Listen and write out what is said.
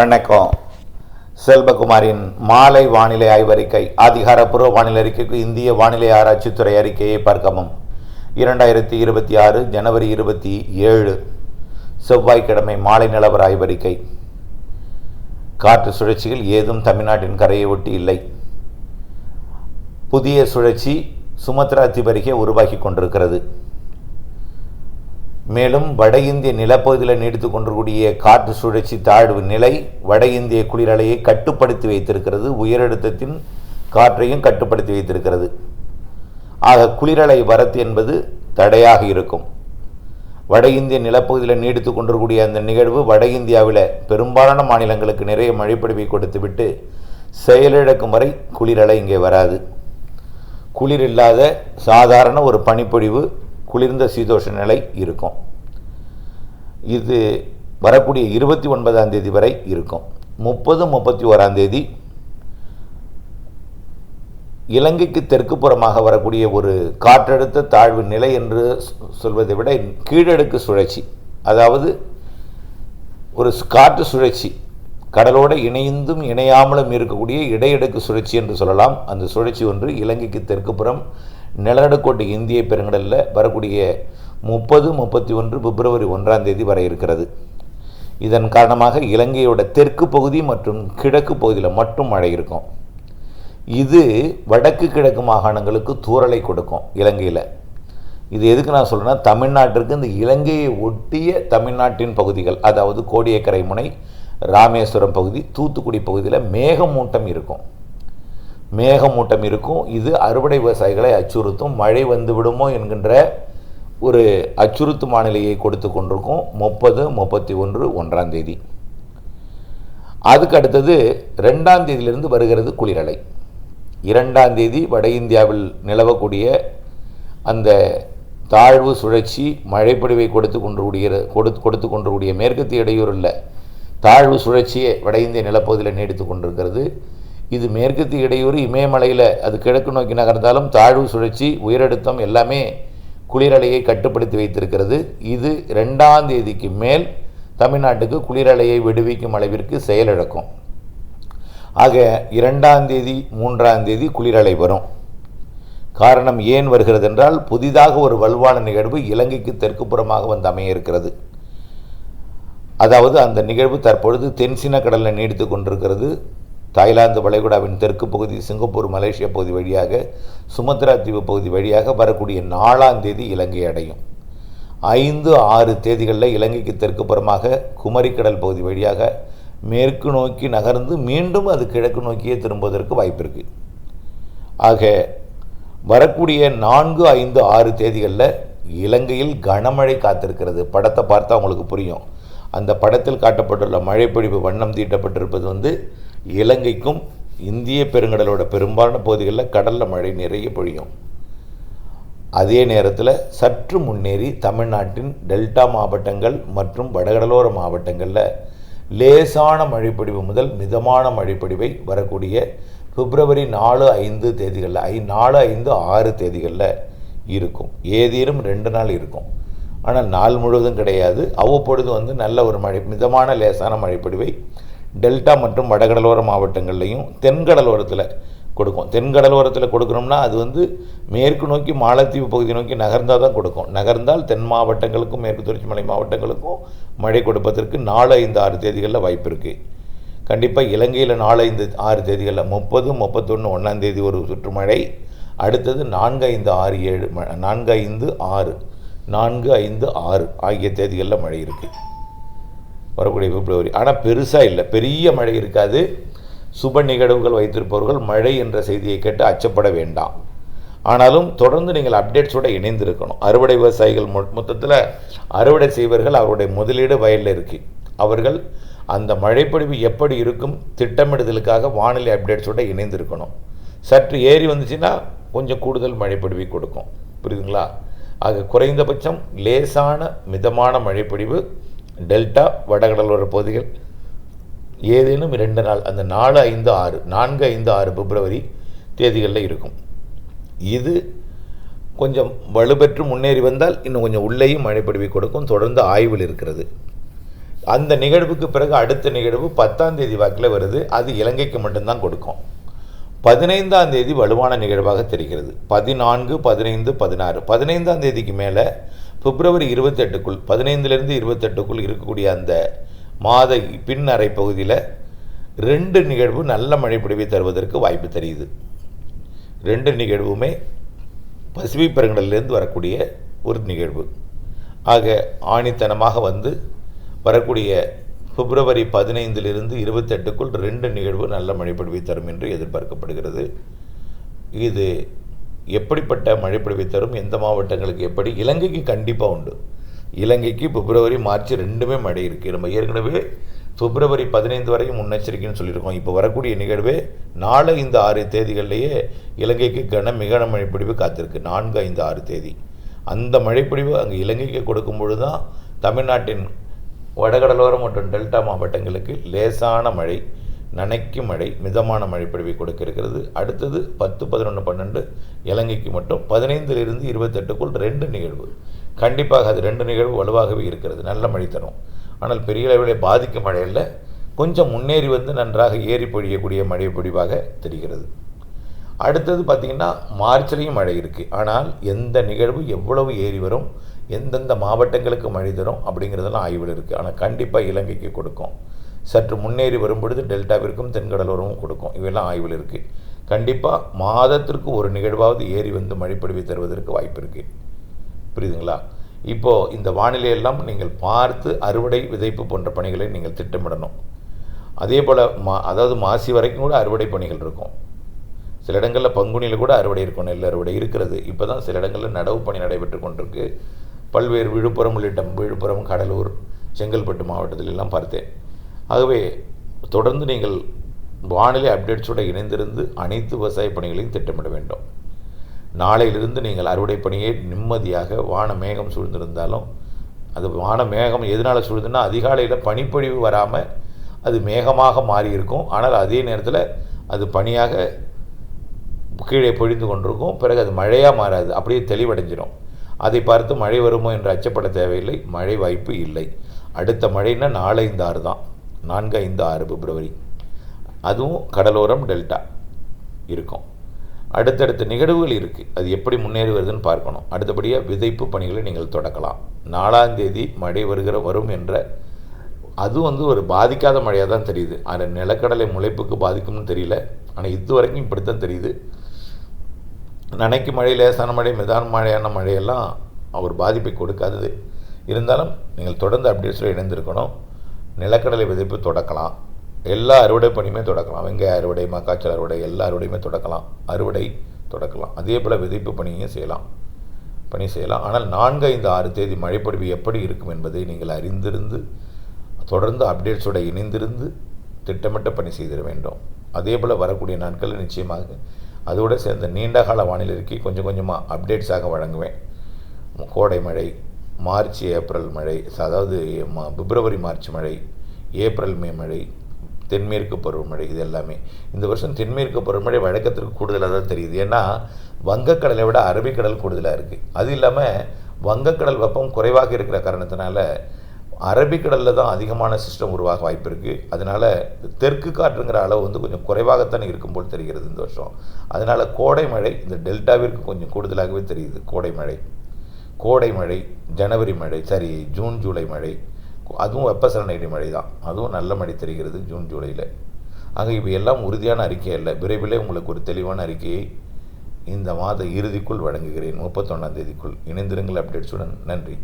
வணக்கம். செல்வகுமாரின் மாலை வானிலை ஆய்வறிக்கை அதிகாரப்பூர்வ வானிலை அறிக்கைக்கு இந்திய வானிலை ஆராய்ச்சித்துறை அறிக்கையை பார்க்கவும். இரண்டாயிரத்தி இருபத்தி ஆறு ஜனவரி இருபத்தி ஏழு செவ்வாய்க்கிழமை மாலை நிலவர ஆய்வறிக்கை. காற்று சுழற்சிகள் ஏதும் தமிழ்நாட்டின் கரையை ஒட்டி இல்லை. புதிய சுழற்சி சுமத்ரா தீவு உருவாகி கொண்டிருக்கிறது. மேலும் வட இந்திய நிலப்பகுதியில் நீடித்து கொண்டிருக்கூடிய காற்று சுழற்சி தாழ்வு நிலை வட இந்திய குளிரலையை கட்டுப்படுத்தி வைத்திருக்கிறது. உயரழுத்தத்தின் காற்றையும் கட்டுப்படுத்தி வைத்திருக்கிறது. ஆக குளிரலை வரத்து என்பது தடையாக இருக்கும். வட இந்திய நிலப்பகுதியில் நீடித்து கொண்டிருக்கூடிய அந்த நிகழ்வு வட இந்தியாவில் பெரும்பாலான மாநிலங்களுக்கு நிறைய மழைப்பொழிவை கொடுத்துவிட்டு செயலிழக்கும் வரை குளிரலை இங்கே வராது. குளிர் இல்லாத சாதாரண ஒரு பனிப்பொழிவு குளிர்ந்த சீதோஷ நிலை இருக்கும். இது வரக்கூடிய இருபத்தி ஒன்பதாம் தேதி வரை இருக்கும். முப்பது முப்பத்தி ஓராம் தேதி இலங்கைக்கு தெற்கு புறமாக வரக்கூடிய ஒரு காற்றழுத்த தாழ்வு நிலை என்று சொ- சொல்வதை விட கீழடுக்கு சுழற்சி அதாவது ஒரு காற்று சுழற்சி கடலோடு இணைந்தும் இணையாமலும் இருக்கக்கூடிய இடையடுக்கு சுழற்சி என்று சொல்லலாம். அந்த சுழற்சி ஒன்று இலங்கைக்கு தெற்கு புறம் நிலநடுக்கோட்டு இந்திய பெருங்கடலில் வரக்கூடிய முப்பது முப்பத்தி ஒன்று பிப்ரவரி ஒன்றாம் தேதி வர இருக்கிறது. இதன் காரணமாக இலங்கையோட தெற்கு பகுதி மற்றும் கிழக்கு பகுதியில் மட்டும் மழை இருக்கும். இது வடக்கு கிழக்கு மாகாணங்களுக்கு தூறலை கொடுக்கும் இலங்கையில். இது எதுக்கு நான் சொல்கிறேன்னா தமிழ்நாட்டிற்கு இந்த இலங்கையை ஒட்டிய தமிழ்நாட்டின் பகுதிகள் அதாவது கோடியக்கரை முனை ராமேஸ்வரம் பகுதி தூத்துக்குடி பகுதியில் மேகமூட்டம் இருக்கும். மேகமூட்டம் இருக்கும். இது அறுவடை விவசாயிகளை அச்சுறுத்தும். மழை வந்து விடுமோ என்கின்ற ஒரு அச்சுறுத்தும் வானிலையை கொடுத்து கொண்டிருக்கும். முப்பது முப்பத்தி ஒன்று ஒன்றாம் தேதி. அதுக்கு அடுத்தது ரெண்டாம் தேதியிலிருந்து வருகிறது குளிரலை. இரண்டாம் தேதி வட இந்தியாவில் நிலவக்கூடிய அந்த தாழ்வு சுழற்சி மழைப்பொழிவை கொடுத்து கொண்டிருக்கூடிய கொடுத்து கொடுத்து கொண்டிருக்கூடிய மேற்கத்திய இடையூறில் தாழ்வு சுழற்சியே வட இந்திய நிலப்பகுதியில் நீடித்து கொண்டிருக்கிறது. இது மேற்கத்து இடையூறு இமயமலையில் அது கிழக்கு நோக்கி நகர்ந்தாலும் தாழ்வு சுழற்சி உயரழுத்தம் எல்லாமே குளிரலையை கட்டுப்படுத்தி வைத்திருக்கிறது. இது ரெண்டாம் தேதிக்கு மேல் தமிழ்நாட்டுக்கு குளிரலையை விடுவிக்கும் அளவிற்கு செயலிழக்கும். ஆக இரண்டாம் தேதி மூன்றாம் தேதி குளிரலை வரும். காரணம் ஏன் வருகிறது என்றால் புதிதாக ஒரு வலுவான நிகழ்வு இலங்கைக்கு தெற்கு புறமாக வந்து அமைய இருக்கிறது அதாவது அந்த நிகழ்வு தற்பொழுது தென்சின கடலில் நீடித்து கொண்டிருக்கிறது. தாய்லாந்து வளைகுடாவின் தெற்கு பகுதி சிங்கப்பூர் மலேசியா பகுதி வழியாக சுமத்ரா தீவு பகுதி வழியாக வரக்கூடிய நாலாம் தேதி இலங்கை அடையும். ஐந்து ஆறு தேதிகளில் இலங்கைக்கு தெற்கு புறமாக குமரிக்கடல் பகுதி வழியாக மேற்கு நோக்கி நகர்ந்து மீண்டும் அது கிழக்கு நோக்கியே திரும்புவதற்கு வாய்ப்பு இருக்கு. ஆக வரக்கூடிய நான்கு ஐந்து ஆறு தேதிகளில் இலங்கையில் கனமழை காத்திருக்கிறது. படத்தை பார்த்தா உங்களுக்கு புரியும். அந்த படத்தில் காட்டப்பட்டுள்ள மழைப்பொழிவு வண்ணம் தீட்டப்பட்டிருப்பது வந்து இலங்கைக்கும் இந்திய பெருங்கடலோட பெரும்பாலான பகுதிகளில் கடலில் மழை நிறைய பொழியும். அதே நேரத்தில் சற்று முன்னேறி தமிழ்நாட்டின் டெல்டா மாவட்டங்கள் மற்றும் வடகடலோர மாவட்டங்களில் லேசான மழைப்பொழிவு முதல் மிதமான மழைப்பொழிவை வரக்கூடிய பிப்ரவரி நாலு ஐந்து தேதிகளில் ஐ நாலு ஐந்து ஆறு தேதிகளில் இருக்கும். ஏதேனும் ரெண்டு நாள் இருக்கும். ஆனால் நாள் முழுவதும் கிடையாது. அவ்வப்பொழுது வந்து நல்ல ஒரு மழை மிதமான லேசான மழைப்பொழிவை டெல்டா மற்றும் வடகடலோர மாவட்டங்கள்லையும் தென்கடலோரத்தில் கொடுக்கும். தென்கடலோரத்தில் கொடுக்கணும்னா அது வந்து மேற்கு நோக்கி மாலத்தீவு பகுதி நோக்கி நகர்ந்தால் தான் கொடுக்கும். நகர்ந்தால் தென் மாவட்டங்களுக்கும் மேற்கு தொடர்ச்சி மலை மாவட்டங்களுக்கும் மழை கொடுப்பதற்கு நாலு ஐந்து ஆறு தேதிகளில் வாய்ப்பு இருக்குது கண்டிப்பாக இலங்கையில் நாலு ஐந்து ஆறு தேதிகளில் முப்பது முப்பத்தொன்று ஒன்றாந்தேதி ஒரு சுற்றுமழை அடுத்தது நான்கு ஐந்து ஆறு ஏழு நான்கு ஐந்து ஆறு நான்கு ஐந்து ஆறு ஆகிய தேதிகளில் மழை இருக்குது வரக்கூடிய பிப்ரவரி. ஆனால் பெருசாக இல்லை. பெரிய மழை இருக்காது. சுப நிகழ்வுகள் வைத்திருப்பவர்கள் மழை என்ற செய்தியை கேட்டு அச்சப்பட வேண்டாம். ஆனாலும் தொடர்ந்து நீங்கள் அப்டேட்ஸோட இணைந்திருக்கணும். அறுவடை விவசாயிகள் மொத்தத்தில் அறுவடை செய்வர்கள் அவருடைய முதலீடு வயலில் இருக்கு. அவர்கள் அந்த மழைப்பொழிவு எப்படி இருக்கும் திட்டமிடுதலுக்காக வானிலை அப்டேட்ஸோட இணைந்திருக்கணும். சற்று ஏறி வந்துச்சுன்னா கொஞ்சம் கூடுதல் மழைப்பொழிவை கொடுக்கும். புரியுதுங்களா? ஆக குறைந்தபட்சம் லேசான மிதமான மழைப்பொழிவு டெல்டா வடகடலோர பகுதிகள் ஏதேனும் இரண்டு நாள் அந்த நாலு ஐந்து ஆறு நான்கு ஐந்து ஆறு பிப்ரவரி தேதிகளில் இருக்கும். இது கொஞ்சம் வலுப்பெற்று முன்னேறி வந்தால் இன்னும் கொஞ்சம் உள்ளேயும் மழைப்பொழிவை கொடுக்கும் தொடர்ந்து ஆய்வில் இருக்கிறது. அந்த நிகழ்வுக்கு பிறகு அடுத்த நிகழ்வு பத்தாம் தேதி வாக்கில் வருது. அது இலங்கைக்கு மட்டும்தான் கொடுக்கும். பதினைந்தாம் தேதி வலுவான நிகழ்வாக தெரிகிறது. பதினான்கு பதினைந்து பதினாறு. பதினைந்தாம் தேதிக்கு மேலே பிப்ரவரி இருபத்தெட்டுக்குள் பதினைந்துலேருந்து இருபத்தெட்டுக்குள் இருக்கக்கூடிய அந்த மாத பின் அறை பகுதியில் ரெண்டு நிகழ்வு நல்ல மழைப்பொழிவை தருவதற்கு வாய்ப்பு தெரியுது. ரெண்டு நிகழ்வுமே பசிபிக் பெருங்கடலிலிருந்து வரக்கூடிய ஒரு நிகழ்வு. ஆக ஆணித்தனமாக வந்து வரக்கூடிய பிப்ரவரி பதினைந்திலிருந்து இருபத்தெட்டுக்குள் ரெண்டு நிகழ்வு நல்ல மழைப்பொழிவை தரும் என்று எதிர்பார்க்கப்படுகிறது. இது எப்படிப்பட்ட மழைப்பொழிவை தரும்? எந்த மாவட்டங்களுக்கு எப்படி? இலங்கைக்கு கண்டிப்பாக உண்டு. இலங்கைக்கு பிப்ரவரி மார்ச் ரெண்டுமே மழை இருக்குது நம்ம ஏற்கனவே பிப்ரவரி பதினைந்து வரையும் முன்னெச்சரிக்கைன்னு சொல்லியிருக்கோம். இப்போ வரக்கூடிய நிகழ்வே நாலு இந்த ஆறு தேதிகள்லேயே இலங்கைக்கு கன மிக மழைப்பொழிவு காத்திருக்கு. நான்கு ஐந்து ஆறு தேதி. அந்த மழைப்பொழிவு அங்கே இலங்கைக்கு கொடுக்கும் பொழுது தான் தமிழ்நாட்டின் வடகடலோரம் மற்றும் டெல்டா மாவட்டங்களுக்கு லேசான மழை நனைக்கும் மழை மிதமான மழை பொழிவை கொடுக்க இருக்கிறது அடுத்தது பத்து பதினொன்று பன்னெண்டு இலங்கைக்கு மட்டும் பதினைந்திலிருந்து இருபத்தெட்டுக்குள் ரெண்டு நிகழ்வு. கண்டிப்பாக அது ரெண்டு நிகழ்வு வலுவாகவே இருக்கிறது. நல்ல மழை தரும். ஆனால் பெரிய அளவில் பாதிக்கும் மழையில் கொஞ்சம் முன்னேறி வந்து நன்றாக ஏறி பொழியக்கூடிய மழை பொழிவாக தெரிகிறது. அடுத்தது பார்த்திங்கன்னா மார்ச்லேயும் மழை இருக்குது ஆனால் எந்த நிகழ்வு எவ்வளவு ஏறி வரும்? எந்தெந்த மாவட்டங்களுக்கு மழை தரும் அப்படிங்கிறதெல்லாம் ஆய்வில் இருக்குது ஆனால் கண்டிப்பாக இலங்கைக்கு கொடுக்கும். சற்று முன்னேறி வரும்பொழுது டெல்டாவிற்கும் தென்கடலோரமும் கொடுக்கும். இவையெல்லாம் ஆய்வில் இருக்குது கண்டிப்பாக மாதத்திற்கு ஒரு நிகழ்வாவது ஏறி வந்து மழைப்பொழிவை தருவதற்கு வாய்ப்பு இருக்குது புரியுதுங்களா? இப்போது இந்த வானிலையெல்லாம் நீங்கள் பார்த்து அறுவடை விதைப்பு போன்ற பணிகளை நீங்கள் திட்டமிடணும். அதே போல் மா அதாவது மாசி வரைக்கும் கூட அறுவடை பணிகள் இருக்கும். சில இடங்களில் பங்குனியில் கூட அறுவடை இருக்கும் நெல் அறுவடை இருக்கிறது. இப்போ தான் சில இடங்களில் நடவு பணி நடைபெற்று கொண்டிருக்கு. பல்வேறு விழுப்புரம் உள்ளிட்ட விழுப்புரம் கடலூர் செங்கல்பட்டு மாவட்டத்தில் எல்லாம் பார்த்தேன். ஆகவே தொடர்ந்து நீங்கள் வானிலை அப்டேட்ஸோடு இணைந்திருந்து அனைத்து விவசாய பணிகளையும் திட்டமிட வேண்டும். நாளையிலிருந்து நீங்கள் அறுவடை பணியை நிம்மதியாக வான மேகம் சூழ்ந்திருந்தாலும் அது வான மேகம் எதனால் சூழ்ந்துன்னா அதிகாலையில் பனிப்பொழிவு வராமல் அது மேகமாக மாறி இருக்கும் ஆனால் அதே நேரத்தில் அது பனியாக கீழே பொழிந்து கொண்டிருக்கும். பிறகு அது மழையாக மாறாது. அப்படியே தெளிவடைஞ்சிடும் அதை பார்த்து மழை வருமோ என்று அச்சப்பட தேவையில்லை. மழை வாய்ப்பு இல்லை. அடுத்த மழைன்னா நாலு ஐந்து ஆறு தான். நான்கு ஐந்து ஆறு பிப்ரவரி. அதுவும் கடலோரம் டெல்டா இருக்கும். அடுத்தடுத்த நிகழ்வுகள் இருக்குது அது எப்படி முன்னேறி வருதுன்னு பார்க்கணும். அடுத்தபடியாக விதைப்பு பணிகளை நீங்கள் தொடக்கலாம். நாலாம் தேதி மழை வருகிற வரும் என்ற அது வந்து ஒரு பாதிக்காத மழையாக தான் தெரியுது. அந்த நிலக்கடலை முளைப்புக்கு பாதிக்கும்னு தெரியல. ஆனால் இது வரைக்கும் இப்படி தான் தெரியுது. நனைக்கு மழை லேசான மழை மிதான மழையான மழையெல்லாம் அவர் பாதிப்பை கொடுக்காதது. இருந்தாலும் நீங்கள் தொடர்ந்து அப்டேட்ஸில் இணைந்திருக்கணும். நிலக்கடலை விதைப்பு தொடக்கலாம். எல்லா அறுவடை பணியுமே தொடக்கலாம். வெங்காய அறுவடை மக்காச்சல் அறுவடை எல்லா அறுவடையுமே தொடக்கலாம். அறுவடை தொடக்கலாம். அதே போல் விதைப்பு பணியும் செய்யலாம். பணி செய்யலாம். ஆனால் நான்கு ஐந்து ஆறு தேதி மழைப்பொழிவு எப்படி இருக்கும் என்பதை நீங்கள் அறிந்திருந்து தொடர்ந்து அப்டேட்ஸோட இணைந்திருந்து திட்டமிட்ட பணி செய்திட வேண்டும். அதே போல் வரக்கூடிய நாட்களில் நிச்சயமாக அதோடு சேர்ந்து நீண்டகால வானிலை இருக்கி. கொஞ்சம் கொஞ்சமாக அப்டேட்ஸாக வழங்குவேன். கோடை மழை மார்ச் ஏப்ரல் மழை அதாவது மா- பிப்ரவரி மார்ச் மழை ஏப்ரல் மே மழை தென்மேற்கு பருவமழை இது எல்லாமே. இந்த வருஷம் தென்மேற்கு பருவமழை வழக்கத்திற்கு கூடுதலாக தான் தெரியுது. ஏன்னா வங்கக்கடலை விட அரபிக்கடல் கூடுதலாக இருக்குது அது இல்லாமல் வங்கக்கடல் வெப்பம் குறைவாக இருக்கிற காரணத்தினால அரபிக்கடலில் தான் அதிகமான சிஸ்டம் உருவாக வாய்ப்பு இருக்குது அதனால் தெற்கு காற்றுங்கிற அளவு வந்து கொஞ்சம் குறைவாகத்தான் இருக்கும் போல் தெரிகிறது இந்த வருஷம். அதனால் கோடை மழை இந்த டெல்டாவிற்கு கொஞ்சம் கூடுதலாகவே தெரியுது. கோடை மழை. கோடை மழை ஜனவரி மழை சரி ஜூன் ஜூலை மழை. அதுவும் வெப்பசலனடி மழை தான். அதுவும் நல்ல மழை தெரிகிறது ஜூன் ஜூலையில். ஆக இப்போ எல்லாம் உறுதியான அறிக்கை அல்ல. விரைவிலே உங்களுக்கு ஒரு தெளிவான அறிக்கையை இந்த மாத இறுதிக்குள் வழங்குகிறேன். முப்பத்தொன்னாம் தேதிக்குள். இணைந்திருங்கள் அப்டேட்ஸுடன். நன்றி.